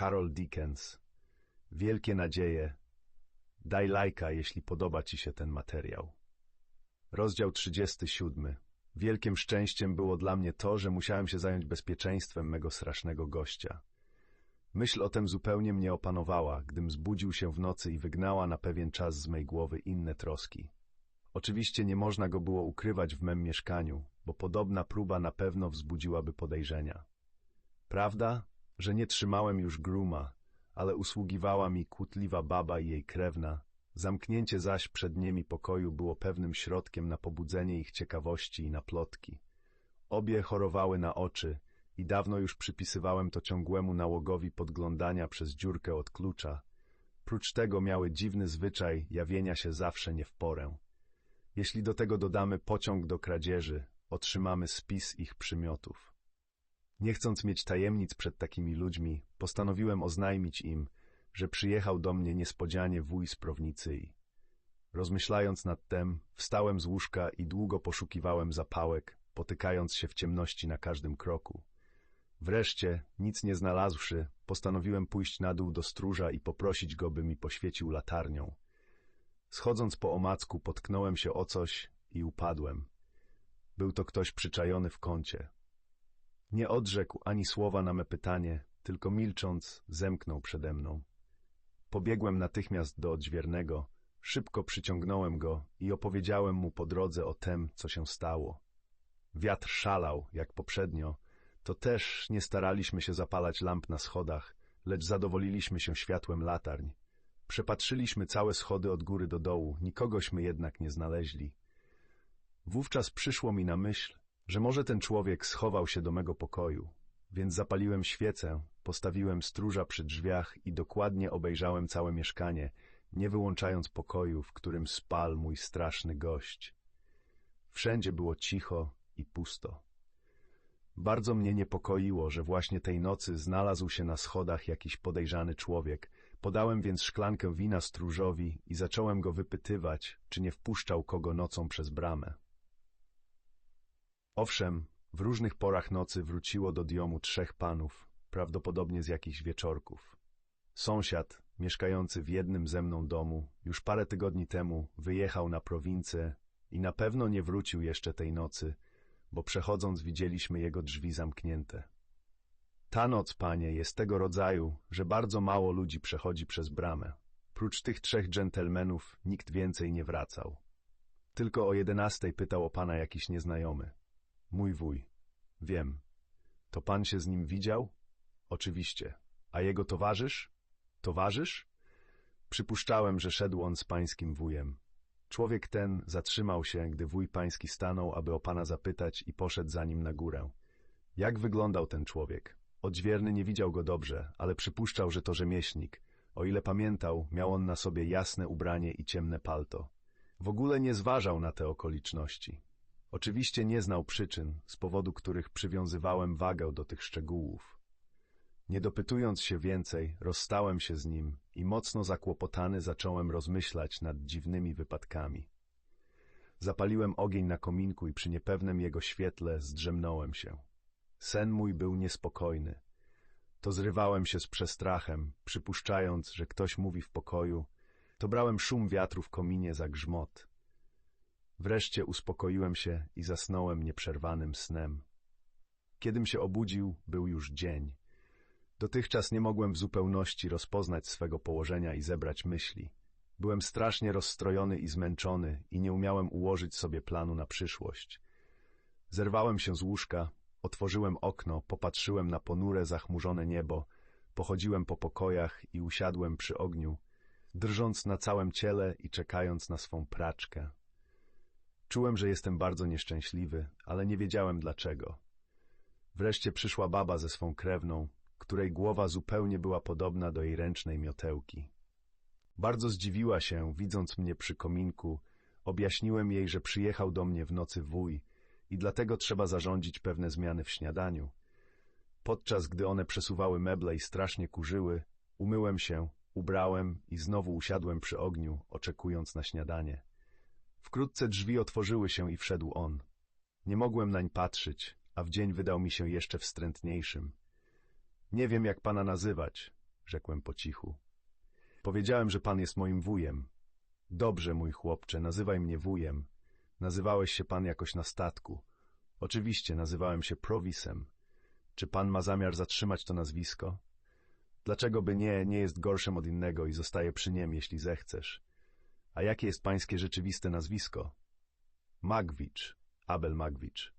Carol Dickens. Wielkie nadzieje. Daj lajka, jeśli podoba Ci się ten materiał. Rozdział 37. Wielkim szczęściem było dla mnie to, że musiałem się zająć bezpieczeństwem mego strasznego gościa. Myśl o tym zupełnie mnie opanowała, gdym zbudził się w nocy i wygnała na pewien czas z mej głowy inne troski. Oczywiście nie można go było ukrywać w mem mieszkaniu, bo podobna próba na pewno wzbudziłaby podejrzenia. Prawda, że nie trzymałem już gruma, ale usługiwała mi kłótliwa baba i jej krewna, zamknięcie zaś przed nimi pokoju było pewnym środkiem na pobudzenie ich ciekawości i na plotki. Obie chorowały na oczy i dawno już przypisywałem to ciągłemu nałogowi podglądania przez dziurkę od klucza. Prócz tego miały dziwny zwyczaj jawienia się zawsze nie w porę. Jeśli do tego dodamy pociąg do kradzieży, otrzymamy spis ich przymiotów. Nie chcąc mieć tajemnic przed takimi ludźmi, postanowiłem oznajmić im, że przyjechał do mnie niespodzianie wuj z prownicy. Rozmyślając nad tem, wstałem z łóżka i długo poszukiwałem zapałek, potykając się w ciemności na każdym kroku. Wreszcie, nic nie znalazłszy, postanowiłem pójść na dół do stróża i poprosić go, by mi poświecił latarnią. Schodząc po omacku, potknąłem się o coś i upadłem. Był to ktoś przyczajony w kącie. Nie odrzekł ani słowa na me pytanie, tylko milcząc zemknął przede mną. Pobiegłem natychmiast do odźwiernego, szybko przyciągnąłem go i opowiedziałem mu po drodze o tem, co się stało. Wiatr szalał, jak poprzednio, to też nie staraliśmy się zapalać lamp na schodach, lecz zadowoliliśmy się światłem latarń. Przepatrzyliśmy całe schody od góry do dołu, nikogośmy jednak nie znaleźli. Wówczas przyszło mi na myśl, że może ten człowiek schował się do mego pokoju, więc zapaliłem świecę, postawiłem stróża przy drzwiach i dokładnie obejrzałem całe mieszkanie, nie wyłączając pokoju, w którym spal mój straszny gość. Wszędzie było cicho i pusto. Bardzo mnie niepokoiło, że właśnie tej nocy znalazł się na schodach jakiś podejrzany człowiek. Podałem więc szklankę wina stróżowi i zacząłem go wypytywać, czy nie wpuszczał kogo nocą przez bramę. Owszem, w różnych porach nocy wróciło do diomu trzech panów, prawdopodobnie z jakichś wieczorków. Sąsiad, mieszkający w jednym ze mną domu, już parę tygodni temu wyjechał na prowincję i na pewno nie wrócił jeszcze tej nocy, bo przechodząc widzieliśmy jego drzwi zamknięte. Ta noc, panie, jest tego rodzaju, że bardzo mało ludzi przechodzi przez bramę. Prócz tych trzech dżentelmenów nikt więcej nie wracał. Tylko o jedenastej pytał o pana jakiś nieznajomy. Mój wuj. Wiem. To pan się z nim widział? Oczywiście. A jego towarzysz? Towarzysz? Przypuszczałem, że szedł on z pańskim wujem. Człowiek ten zatrzymał się, gdy wuj pański stanął, aby o pana zapytać i poszedł za nim na górę. Jak wyglądał ten człowiek? Odźwierny nie widział go dobrze, ale przypuszczał, że to rzemieślnik. O ile pamiętał, miał on na sobie jasne ubranie i ciemne palto. W ogóle nie zważał na te okoliczności. Oczywiście nie znał przyczyn, z powodu których przywiązywałem wagę do tych szczegółów. Nie dopytując się więcej, rozstałem się z nim i mocno zakłopotany zacząłem rozmyślać nad dziwnymi wypadkami. Zapaliłem ogień na kominku i przy niepewnym jego świetle zdrzemnąłem się. Sen mój był niespokojny. To zrywałem się z przestrachem, przypuszczając, że ktoś mówi w pokoju, to brałem szum wiatru w kominie za grzmot. Wreszcie uspokoiłem się i zasnąłem nieprzerwanym snem. Kiedym się obudził, był już dzień. Dotychczas nie mogłem w zupełności rozpoznać swego położenia i zebrać myśli. Byłem strasznie rozstrojony i zmęczony i nie umiałem ułożyć sobie planu na przyszłość. Zerwałem się z łóżka, otworzyłem okno, popatrzyłem na ponure, zachmurzone niebo, pochodziłem po pokojach i usiadłem przy ogniu, drżąc na całym ciele i czekając na swą praczkę. Czułem, że jestem bardzo nieszczęśliwy, ale nie wiedziałem dlaczego. Wreszcie przyszła baba ze swą krewną, której głowa zupełnie była podobna do jej ręcznej miotełki. Bardzo zdziwiła się, widząc mnie przy kominku. Objaśniłem jej, że przyjechał do mnie w nocy wuj i dlatego trzeba zarządzić pewne zmiany w śniadaniu. Podczas gdy one przesuwały meble i strasznie kurzyły, umyłem się, ubrałem i znowu usiadłem przy ogniu, oczekując na śniadanie. Wkrótce drzwi otworzyły się i wszedł on. Nie mogłem nań patrzeć, a w dzień wydał mi się jeszcze wstrętniejszym. Nie wiem, jak pana nazywać. rzekłem po cichu. Powiedziałem, że pan jest moim wujem. Dobrze, mój chłopcze, nazywaj mnie wujem. Nazywałeś się pan jakoś na statku. Oczywiście, nazywałem się Prowisem. Czy pan ma zamiar zatrzymać to nazwisko? Dlaczego by nie, nie jest gorszym od innego i zostaje przy niem, jeśli zechcesz. A jakie jest pańskie rzeczywiste nazwisko? Magwicz, Abel Magwicz.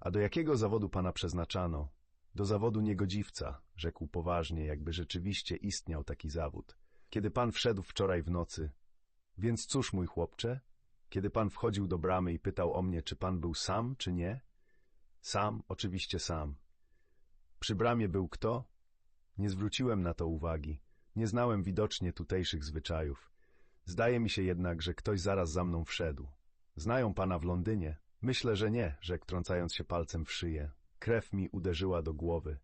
A do jakiego zawodu pana przeznaczano? Do zawodu niegodziwca, rzekł poważnie, jakby rzeczywiście istniał taki zawód. Kiedy pan wszedł wczoraj w nocy. Więc cóż, mój chłopcze? Kiedy pan wchodził do bramy i pytał o mnie, czy pan był sam, czy nie? Sam, oczywiście sam. Przy bramie był kto? Nie zwróciłem na to uwagi. Nie znałem widocznie tutejszych zwyczajów. Zdaje mi się jednak, że ktoś zaraz za mną wszedł. Znają pana w Londynie? Myślę, że nie, rzekł trącając się palcem w szyję. Krew mi uderzyła do głowy.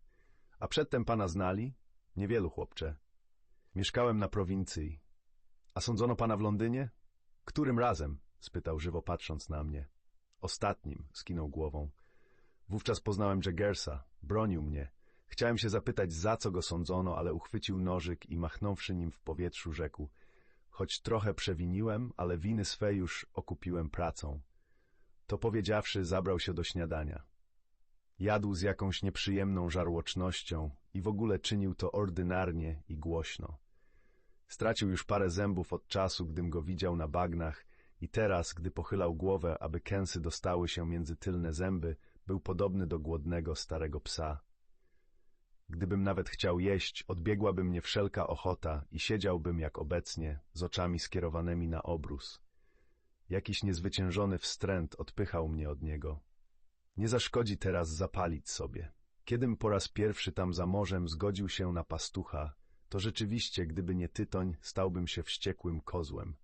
A przedtem pana znali? Niewielu, chłopcze. Mieszkałem na prowincji. A sądzono pana w Londynie? Którym razem? spytał żywo patrząc na mnie. Ostatnim, skinął głową. Wówczas poznałem Jaggersa. Bronił mnie. Chciałem się zapytać, za co go sądzono, ale uchwycił nożyk i machnąwszy nim w powietrzu rzekł Choć trochę przewiniłem, ale winy swe już okupiłem pracą. To powiedziawszy, zabrał się do śniadania. Jadł z jakąś nieprzyjemną żarłocznością i w ogóle czynił to ordynarnie i głośno. Stracił już parę zębów od czasu, gdym go widział na bagnach i teraz, gdy pochylał głowę, aby kęsy dostały się między tylne zęby, był podobny do głodnego starego psa. Gdybym nawet chciał jeść, odbiegłaby mnie wszelka ochota i siedziałbym jak obecnie, z oczami skierowanymi na obrus. Jakiś niezwyciężony wstręt odpychał mnie od niego. Nie zaszkodzi teraz zapalić sobie. Kiedym po raz pierwszy tam za morzem zgodził się na pastucha, to rzeczywiście, gdyby nie tytoń, stałbym się wściekłym kozłem.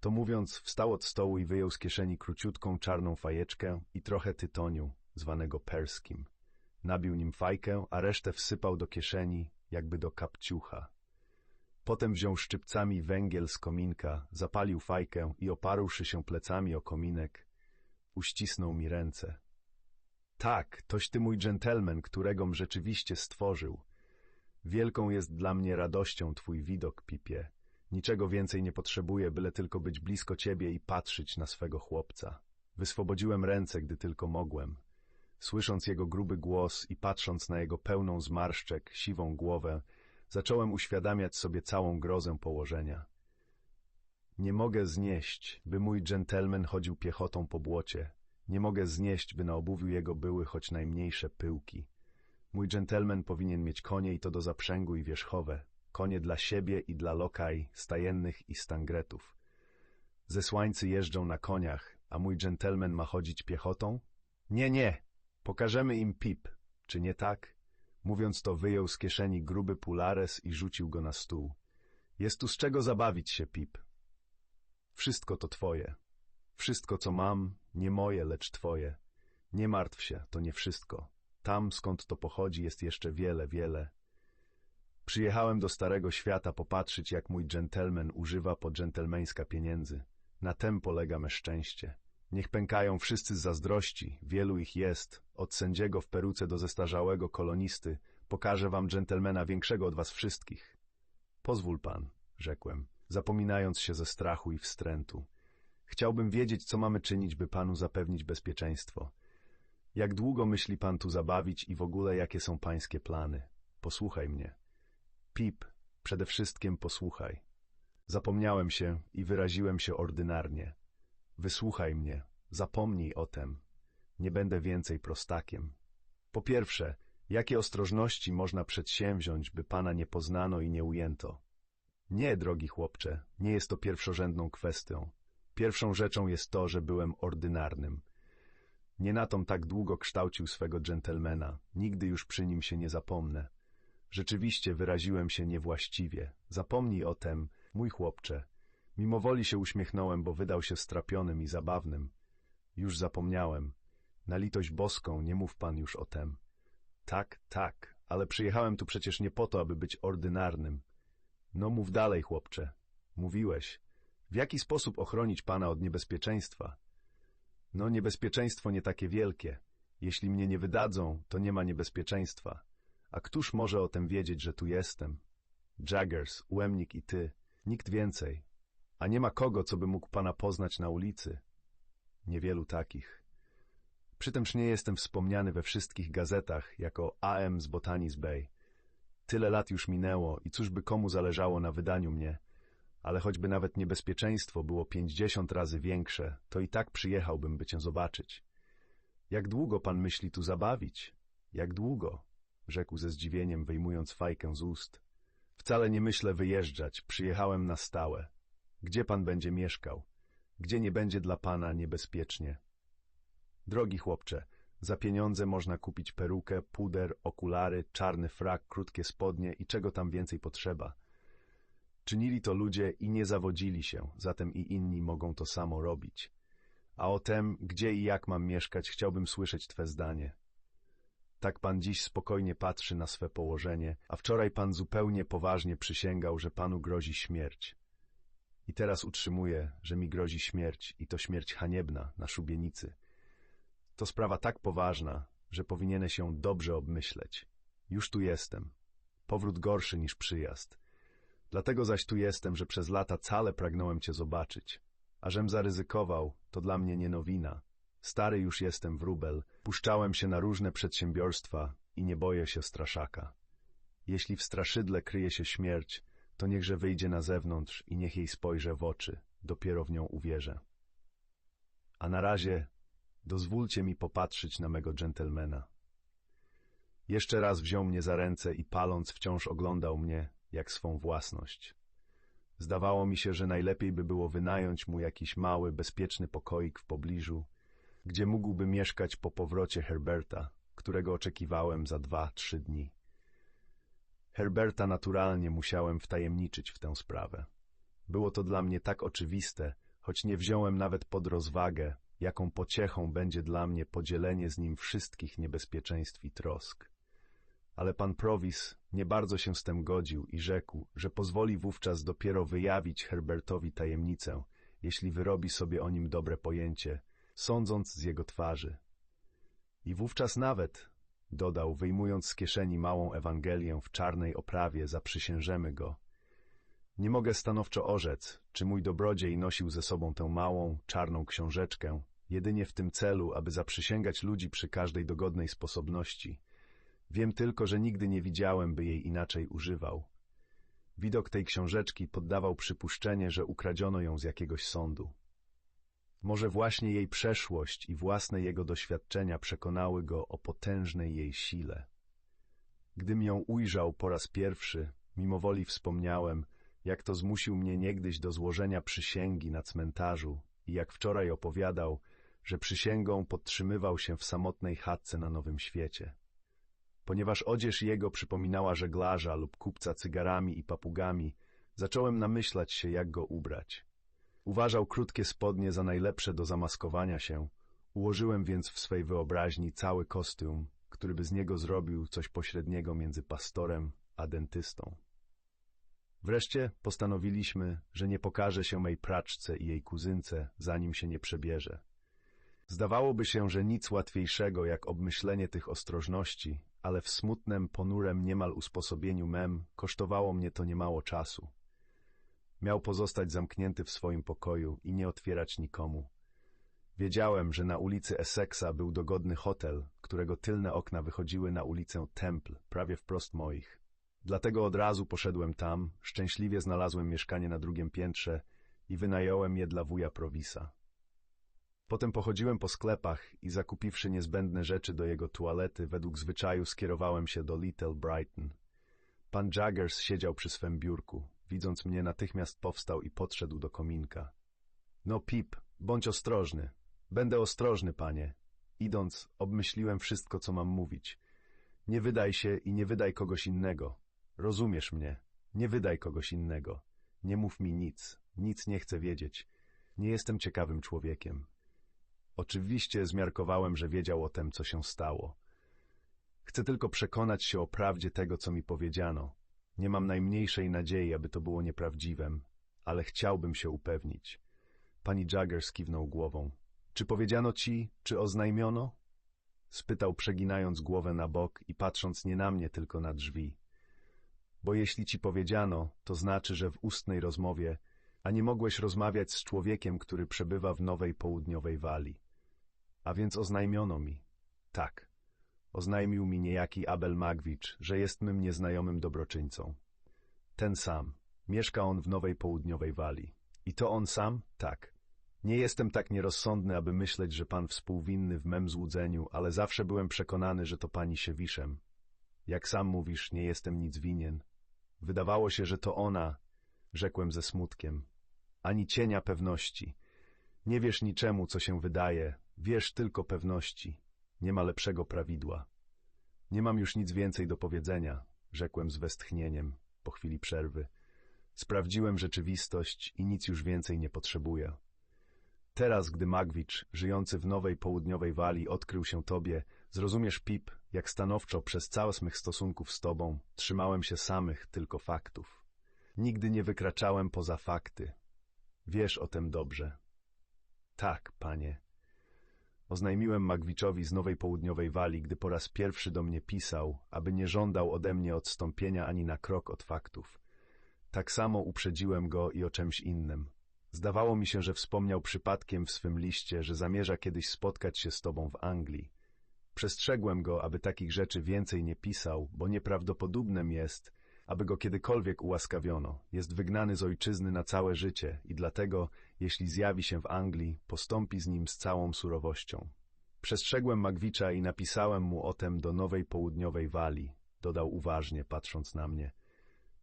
To mówiąc, wstał od stołu i wyjął z kieszeni króciutką czarną fajeczkę i trochę tytoniu, zwanego perskim. Nabił nim fajkę, a resztę wsypał do kieszeni, jakby do kapciucha. Potem wziął szczypcami węgiel z kominka, zapalił fajkę i oparłszy się plecami o kominek, uścisnął mi ręce. Tak, toś ty mój dżentelmen, któregom rzeczywiście stworzył. Wielką jest dla mnie radością twój widok, Pipie. Niczego więcej nie potrzebuję, byle tylko być blisko ciebie i patrzeć na swego chłopca. Wyswobodziłem ręce, gdy tylko mogłem. Słysząc jego gruby głos i patrząc na jego pełną zmarszczek, siwą głowę, zacząłem uświadamiać sobie całą grozę położenia. Nie mogę znieść, by mój dżentelmen chodził piechotą po błocie. Nie mogę znieść, by na obuwiu jego były choć najmniejsze pyłki. Mój dżentelmen powinien mieć konie i to do zaprzęgu i wierzchowe. Konie dla siebie i dla lokaj, stajennych i stangretów. Zesłańcy jeżdżą na koniach, a mój dżentelmen ma chodzić piechotą? Nie, nie! Pokażemy im pip, czy nie tak? Mówiąc to, wyjął z kieszeni gruby pulares i rzucił go na stół. Jest tu z czego zabawić się, Pip. Wszystko to twoje. Wszystko, co mam, nie moje, lecz twoje. Nie martw się, to nie wszystko. Tam, skąd to pochodzi, jest jeszcze wiele, wiele. Przyjechałem do Starego Świata popatrzeć, jak mój dżentelmen używa po dżentelmeńska pieniędzy. Na tem polega me szczęście. Niech pękają wszyscy z zazdrości, wielu ich jest, od sędziego w peruce do zestarzałego kolonisty, pokażę wam dżentelmena większego od was wszystkich. Pozwól pan, rzekłem, zapominając się ze strachu i wstrętu. Chciałbym wiedzieć, co mamy czynić, by panu zapewnić bezpieczeństwo. Jak długo myśli pan tu zabawić i w ogóle jakie są pańskie plany? Posłuchaj mnie. Pip, przede wszystkim posłuchaj. Zapomniałem się i wyraziłem się ordynarnie. Wysłuchaj mnie, zapomnij o tem. Nie będę więcej prostakiem. Po pierwsze, jakie ostrożności można przedsięwziąć, by pana nie poznano i nie ujęto? Nie, drogi chłopcze, nie jest to pierwszorzędną kwestią. Pierwszą rzeczą jest to, że byłem ordynarnym. Nie na tom tak długo kształcił swego dżentelmena, nigdy już przy nim się nie zapomnę. Rzeczywiście wyraziłem się niewłaściwie. Zapomnij o tem, mój chłopcze. Mimowoli się uśmiechnąłem, bo wydał się strapionym i zabawnym. Już zapomniałem. Na litość boską nie mów pan już o tem. Tak, tak, ale przyjechałem tu przecież nie po to, aby być ordynarnym. No mów dalej, chłopcze. Mówiłeś. W jaki sposób ochronić pana od niebezpieczeństwa? No niebezpieczeństwo nie takie wielkie. Jeśli mnie nie wydadzą, to nie ma niebezpieczeństwa A któż może o tym wiedzieć, że tu jestem? Jaggers, Łemnik i ty. Nikt więcej. A nie ma kogo, co by mógł pana poznać na ulicy. Niewielu takich. Przytemż nie jestem wspomniany we wszystkich gazetach jako AM z Botanis Bay. Tyle lat już minęło i cóż by komu zależało na wydaniu mnie, ale choćby nawet niebezpieczeństwo było pięćdziesiąt razy większe, to i tak przyjechałbym, by cię zobaczyć. Jak długo pan myśli tu zabawić? Jak długo? rzekł ze zdziwieniem, wyjmując fajkę z ust. Wcale nie myślę wyjeżdżać, przyjechałem na stałe. Gdzie pan będzie mieszkał? Gdzie nie będzie dla pana niebezpiecznie? Drogi chłopcze, za pieniądze można kupić perukę, puder, okulary, czarny frak, krótkie spodnie i czego tam więcej potrzeba. Czynili to ludzie i nie zawodzili się, zatem i inni mogą to samo robić. A o tem, gdzie i jak mam mieszkać, chciałbym słyszeć Twe zdanie. Tak pan dziś spokojnie patrzy na swe położenie, a wczoraj pan zupełnie poważnie przysięgał, że panu grozi śmierć. I teraz utrzymuje, że mi grozi śmierć i to śmierć haniebna na szubienicy. To sprawa tak poważna, że powinieneś się dobrze obmyśleć. Już tu jestem. Powrót gorszy niż przyjazd. Dlatego zaś tu jestem, że przez lata cale pragnąłem cię zobaczyć. A żem zaryzykował, to dla mnie nie nowina. Stary już jestem wróbel, puszczałem się na różne przedsiębiorstwa i nie boję się straszaka. Jeśli w straszydle kryje się śmierć, to niechże wyjdzie na zewnątrz i niech jej spojrzę w oczy, dopiero w nią uwierzę. A na razie dozwólcie mi popatrzeć na mego dżentelmena. Jeszcze raz wziął mnie za ręce i paląc wciąż oglądał mnie jak swą własność. Zdawało mi się, że najlepiej by było wynająć mu jakiś mały, bezpieczny pokoik w pobliżu, gdzie mógłby mieszkać po powrocie Herberta, którego oczekiwałem za dwa, trzy dni. Herberta naturalnie musiałem wtajemniczyć w tę sprawę. Było to dla mnie tak oczywiste, choć nie wziąłem nawet pod rozwagę, jaką pociechą będzie dla mnie podzielenie z nim wszystkich niebezpieczeństw i trosk. Ale pan Prowis nie bardzo się z tym godził i rzekł, że pozwoli wówczas dopiero wyjawić Herbertowi tajemnicę, jeśli wyrobi sobie o nim dobre pojęcie, sądząc z jego twarzy. I wówczas nawet, dodał, wyjmując z kieszeni małą Ewangelię w czarnej oprawie, zaprzysiężemy go. Nie mogę stanowczo orzec, czy mój dobrodziej nosił ze sobą tę małą, czarną książeczkę, jedynie w tym celu, aby zaprzysięgać ludzi przy każdej dogodnej sposobności. Wiem tylko, że nigdy nie widziałem, by jej inaczej używał. Widok tej książeczki poddawał przypuszczenie, że ukradziono ją z jakiegoś sądu. Może właśnie jej przeszłość i własne jego doświadczenia przekonały go o potężnej jej sile. Gdym ją ujrzał po raz pierwszy, mimowoli wspomniałem, jak to zmusił mnie niegdyś do złożenia przysięgi na cmentarzu i jak wczoraj opowiadał, że przysięgą podtrzymywał się w samotnej chatce na Nowym Świecie. Ponieważ odzież jego przypominała żeglarza lub kupca cygarami i papugami, zacząłem namyślać się, jak go ubrać. Uważał krótkie spodnie za najlepsze do zamaskowania się, ułożyłem więc w swej wyobraźni cały kostium, który by z niego zrobił coś pośredniego między pastorem a dentystą. Wreszcie postanowiliśmy, że nie pokaże się mej praczce i jej kuzynce, zanim się nie przebierze. Zdawałoby się, że nic łatwiejszego jak obmyślenie tych ostrożności, ale w smutnem, ponurem niemal usposobieniu mem kosztowało mnie to niemało czasu. Miał pozostać zamknięty w swoim pokoju i nie otwierać nikomu. Wiedziałem, że na ulicy Essexa był dogodny hotel, którego tylne okna wychodziły na ulicę Temple, prawie wprost moich. Dlatego od razu poszedłem tam, szczęśliwie znalazłem mieszkanie na drugim piętrze i wynająłem je dla wuja Provisa. Potem pochodziłem po sklepach i zakupiwszy niezbędne rzeczy do jego tualety, według zwyczaju skierowałem się do Little Brighton. Pan Jaggers siedział przy swym biurku. Widząc mnie, natychmiast powstał i podszedł do kominka. No, Pip, bądź ostrożny. Będę ostrożny, panie. Idąc, obmyśliłem wszystko, co mam mówić. Nie wydaj się i nie wydaj kogoś innego. Rozumiesz mnie. Nie wydaj kogoś innego. Nie mów mi nic. Nic nie chcę wiedzieć. Nie jestem ciekawym człowiekiem. Oczywiście zmiarkowałem, że wiedział o tym, co się stało. Chcę tylko przekonać się o prawdzie tego, co mi powiedziano. Nie mam najmniejszej nadziei, aby to było nieprawdziwem, ale chciałbym się spytał przeginając głowę na bok i patrząc nie na mnie, tylko na drzwi. Bo jeśli ci powiedziano, to znaczy, że w ustnej rozmowie, a nie mogłeś rozmawiać z człowiekiem, który przebywa w Nowej Południowej Walii. A więc oznajmiono mi. Tak. Oznajmił mi niejaki Abel Magwicz, że jest mym nieznajomym dobroczyńcą. Ten sam. Mieszka on w Nowej Południowej Walii. I to on sam? Tak. Nie jestem tak nierozsądny, aby myśleć, że pan współwinny w mem złudzeniu, ale zawsze byłem przekonany, że to pani się wiszem. Jak sam mówisz, nie jestem nic winien. Wydawało się, że to ona, rzekłem ze smutkiem. Ani cienia pewności. Nie wiesz niczemu, co się wydaje, wiesz tylko pewności. Nie ma lepszego prawidła. Nie mam już nic więcej do powiedzenia, rzekłem z westchnieniem, po chwili przerwy. Sprawdziłem rzeczywistość i nic już więcej nie potrzebuję. Teraz, gdy Magwicz, żyjący w Nowej Południowej Walii, odkrył się tobie, zrozumiesz, Pip, jak stanowczo przez całość mych stosunków z tobą trzymałem się samych tylko faktów. Nigdy nie wykraczałem poza fakty. Wiesz o tym dobrze. Tak, panie. Oznajmiłem Magwiczowi z Nowej Południowej Walii, gdy po raz pierwszy do mnie pisał, aby nie żądał ode mnie odstąpienia ani na krok od faktów. Tak samo uprzedziłem go i o czymś innym. Zdawało mi się, że wspomniał przypadkiem w swym liście, że zamierza kiedyś spotkać się z tobą w Anglii. Przestrzegłem go, aby takich rzeczy więcej nie pisał, bo nieprawdopodobnem jest, aby go kiedykolwiek ułaskawiono. Jest wygnany z ojczyzny na całe życie i dlatego, jeśli zjawi się w Anglii, postąpi z nim z całą surowością. Przestrzegłem Magwicza i napisałem mu o tem do Nowej Południowej Walii, dodał uważnie, patrząc na mnie.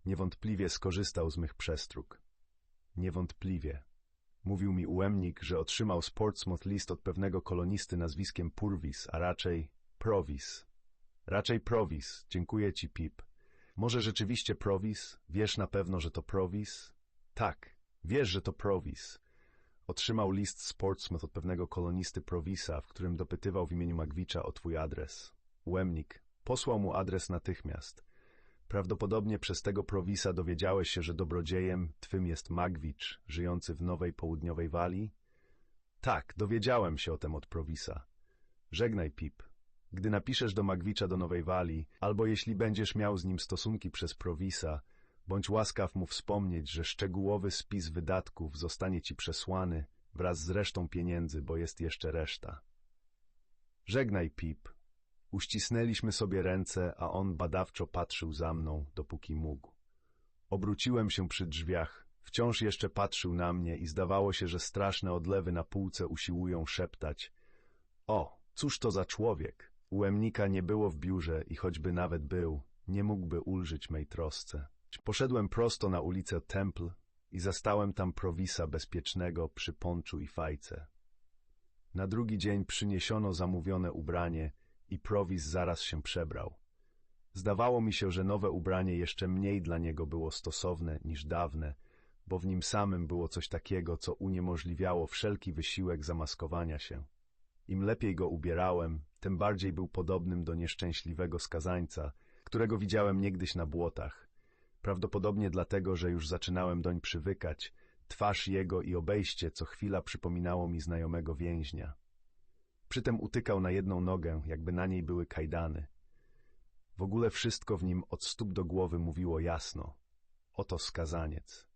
Niewątpliwie skorzystał z mych przestróg. Niewątpliwie. Mówił mi ułemnik, że otrzymał z Portsmouth list od pewnego kolonisty nazwiskiem Purvis, a raczej Provis. Raczej Provis. Dziękuję ci, Pip. Może rzeczywiście Provis? Wiesz na pewno, że to Provis? Tak, wiesz, że to Provis. Otrzymał list z Portsmouth od pewnego kolonisty Provisa, w którym dopytywał w imieniu Magwicza o twój adres. Łemnik posłał mu adres natychmiast. Prawdopodobnie przez tego Provisa dowiedziałeś się, że dobrodziejem twym jest Magwicz, żyjący w Nowej Południowej Walii? Tak, dowiedziałem się o tym od Provisa. Żegnaj, Pip. Gdy napiszesz do Magwicza do Nowej Walii, albo jeśli będziesz miał z nim stosunki przez Provisa, bądź łaskaw mu wspomnieć, że szczegółowy spis wydatków zostanie ci przesłany wraz z resztą pieniędzy, bo jest jeszcze reszta. Żegnaj, Pip. Uścisnęliśmy sobie ręce, a on badawczo patrzył za mną, dopóki mógł. Obróciłem się przy drzwiach. Wciąż jeszcze patrzył na mnie i zdawało się, że straszne odlewy na półce usiłują szeptać. O, cóż to za człowiek? Ułemnika nie było w biurze i choćby nawet był, nie mógłby ulżyć mej trosce. Poszedłem prosto na ulicę Temple i zastałem tam prowisa bezpiecznego przy ponczu i fajce. Na drugi dzień przyniesiono zamówione ubranie i prowis zaraz się przebrał. Zdawało mi się, że nowe ubranie jeszcze mniej dla niego było stosowne niż dawne, bo w nim samym było coś takiego, co uniemożliwiało wszelki wysiłek zamaskowania się. Im lepiej go ubierałem, tym bardziej był podobnym do nieszczęśliwego skazańca, którego widziałem niegdyś na błotach. Prawdopodobnie dlatego, że już zaczynałem doń przywykać, twarz jego i obejście co chwila przypominało mi znajomego więźnia. Przytem utykał na jedną nogę, jakby na niej były kajdany. W ogóle wszystko w nim od stóp do głowy mówiło jasno. Oto skazaniec.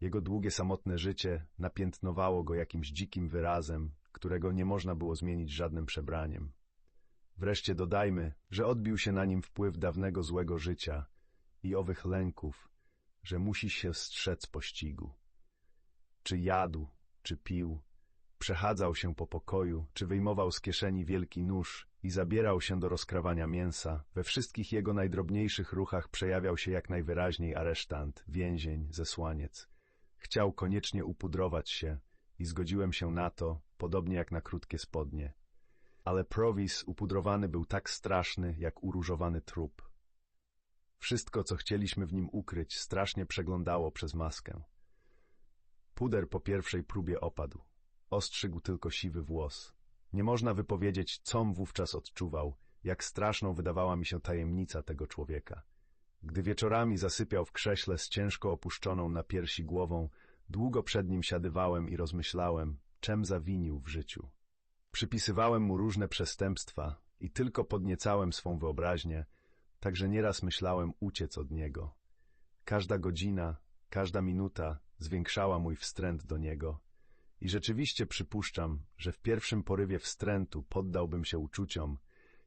Jego długie, samotne życie napiętnowało go jakimś dzikim wyrazem, którego nie można było zmienić żadnym przebraniem. Wreszcie dodajmy, że odbił się na nim wpływ dawnego złego życia i owych lęków, że musi się strzec pościgu. Czy jadł, czy pił, przechadzał się po pokoju, czy wyjmował z kieszeni wielki nóż i zabierał się do rozkrawania mięsa, we wszystkich jego najdrobniejszych ruchach przejawiał się jak najwyraźniej aresztant, więzień, zesłaniec. Chciał koniecznie upudrować się i zgodziłem się na to, podobnie jak na krótkie spodnie. Ale Provis upudrowany był tak straszny, jak uróżowany trup. Wszystko, co chcieliśmy w nim ukryć, strasznie przeglądało przez maskę. Puder po pierwszej próbie opadł. Ostrzygł tylko siwy włos. Nie można wypowiedzieć, com wówczas odczuwał, jak straszną wydawała mi się tajemnica tego człowieka. Gdy wieczorami zasypiał w krześle z ciężko opuszczoną na piersi głową, długo przed nim siadywałem i rozmyślałem, czem zawinił w życiu. Przypisywałem mu różne przestępstwa, i tylko podniecałem swą wyobraźnię, także nieraz myślałem uciec od niego. Każda godzina, każda minuta zwiększała mój wstręt do niego. I rzeczywiście przypuszczam, że w pierwszym porywie wstrętu poddałbym się uczuciom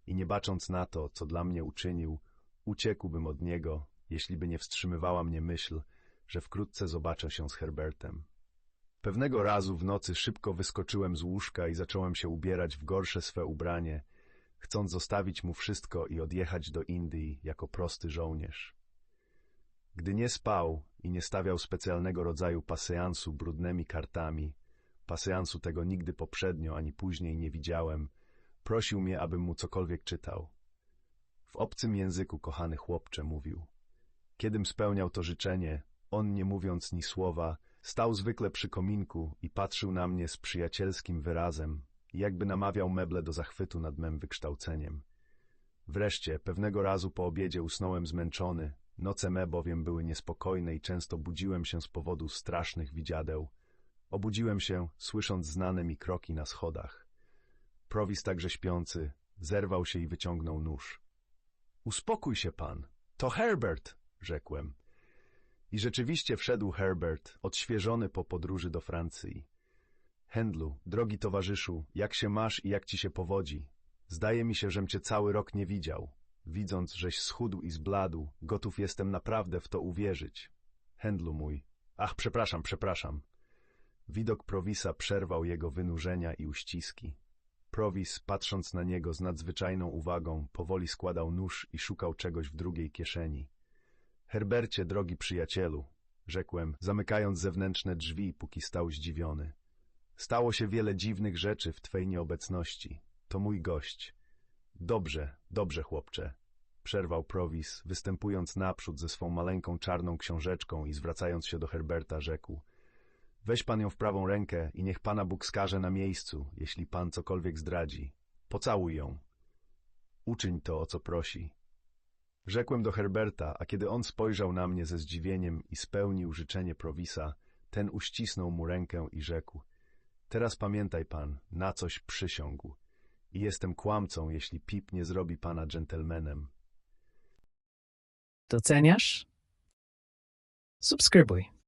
i nie bacząc na to, co dla mnie uczynił, uciekłbym od niego, jeśli by nie wstrzymywała mnie myśl, że wkrótce zobaczę się z Herbertem. Pewnego razu w nocy szybko wyskoczyłem z łóżka i zacząłem się ubierać w gorsze swe ubranie, chcąc zostawić mu wszystko i odjechać do Indii jako prosty żołnierz. Gdy nie spał i nie stawiał specjalnego rodzaju paseansu brudnymi kartami, paseansu tego nigdy poprzednio ani później nie widziałem, prosił mnie, abym mu cokolwiek czytał. W obcym języku, kochany chłopcze, mówił. Kiedym spełniał to życzenie, on, nie mówiąc ni słowa, stał zwykle przy kominku i patrzył na mnie z przyjacielskim wyrazem, jakby namawiał meble do zachwytu nad mym wykształceniem. Wreszcie, pewnego razu po obiedzie usnąłem zmęczony, noce me bowiem były niespokojne i często budziłem się z powodu strasznych widziadeł. Obudziłem się, słysząc znane mi kroki na schodach. Prowis także śpiący, zerwał się i wyciągnął nóż. Uspokój się pan, to Herbert, rzekłem. I rzeczywiście wszedł Herbert, odświeżony po podróży do Francji. Händlu, drogi towarzyszu, jak się masz i jak ci się powodzi? Zdaje mi się, żem cię cały rok nie widział. Widząc, żeś schudł i zbladł, gotów jestem naprawdę w to uwierzyć. Händlu mój. Ach, przepraszam, przepraszam. Widok Prowisa przerwał jego wynurzenia i uściski. Prowis, patrząc na niego z nadzwyczajną uwagą, powoli składał nóż i szukał czegoś w drugiej kieszeni. Herbercie, drogi przyjacielu, rzekłem, zamykając zewnętrzne drzwi, póki stał zdziwiony. Stało się wiele dziwnych rzeczy w twej nieobecności. To mój gość. Dobrze, dobrze, chłopcze, przerwał Prowis, występując naprzód ze swą maleńką czarną książeczką i zwracając się do Herberta, rzekł. Weź pan ją w prawą rękę i niech pana Bóg skaże na miejscu, jeśli pan cokolwiek zdradzi. Pocałuj ją. Uczyń to, o co prosi. Rzekłem do Herberta, a kiedy on spojrzał na mnie ze zdziwieniem i spełnił życzenie Prowisa, ten uścisnął mu rękę i rzekł. Teraz pamiętaj pan, na coś przysiągł. I jestem kłamcą, jeśli Pip nie zrobi pana dżentelmenem. Doceniasz? Subskrybuj.